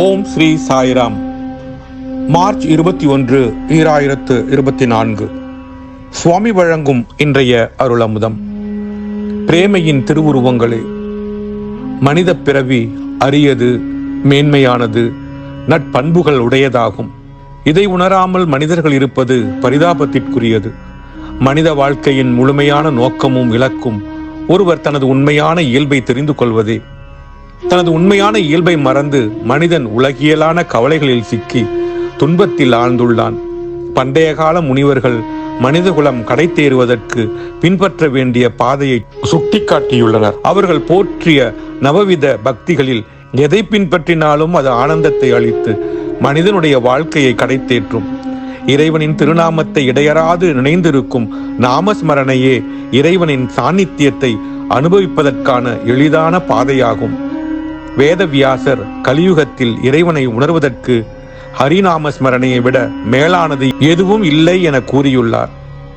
ஓம் Sri Sairam. March இருபத்தி ஒன்று ஈராயிரத்து இருபத்தி நான்கு. சுவாமி வழங்கும் இன்றைய அருளமுதம். பிரேமையின் திருவுருவங்களே மனித பிறவி அரியது மேன்மையானது நட்பண்புகள் உடையதாகும். இதை உணராமல் மனிதர்கள் இருப்பது பரிதாபத்திற்குரியது. மனித வாழ்க்கையின் முழுமையான நோக்கமும் இலக்கும் ஒருவர் தனது உண்மையான இயல்பை தெரிந்து கொள்வதே தனது உண்மையான இயல்பை மறந்து மனிதன் உலகியலான கவலைகளில் சிக்கி துன்பத்தில் ஆழ்ந்துள்ளான். பண்டைய கால முனிவர்கள் மனிதகுலம் கடை தேறுவதற்கு பின்பற்ற வேண்டிய பாதையை சுட்டிக்காட்டியுள்ளனர். அவர்கள் போற்றிய நவவித பக்திகளில் எதை பின்பற்றினாலும் அது ஆனந்தத்தை அளித்து மனிதனுடைய வாழ்க்கையை கடைத்தேற்றும். இறைவனின் திருநாமத்தை இடையறாது நினைந்திருக்கும் நாமஸ்மரணையே இறைவனின் சாநித்தியத்தை அனுபவிப்பதற்கான எளிதான பாதையாகும். வேதவியாசர் கலியுகத்தில் இறைவனை உணர்வதற்கு ஹரிநாம ஸ்மரணையை விட மேலானது எதுவும் இல்லை என கூறியுள்ளார்.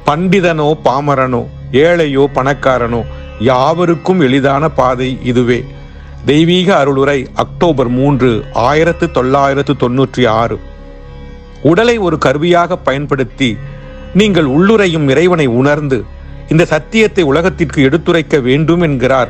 பண்டிதனோ பாமரனோ ஏழையோ பணக்காரனோ யாவருக்கும் எளிதான பாதை இதுவே. தெய்வீக அருளுரை அக்டோபர் மூன்று ஆயிரத்து தொள்ளாயிரத்து தொன்னூற்றி ஆறு. உடலை ஒரு கருவியாக பயன்படுத்தி நீங்கள் உள்ளுரையும் இறைவனை உணர்ந்து இந்த சத்தியத்தை உலகத்திற்கு எடுத்துரைக்க வேண்டும் என்கிறார்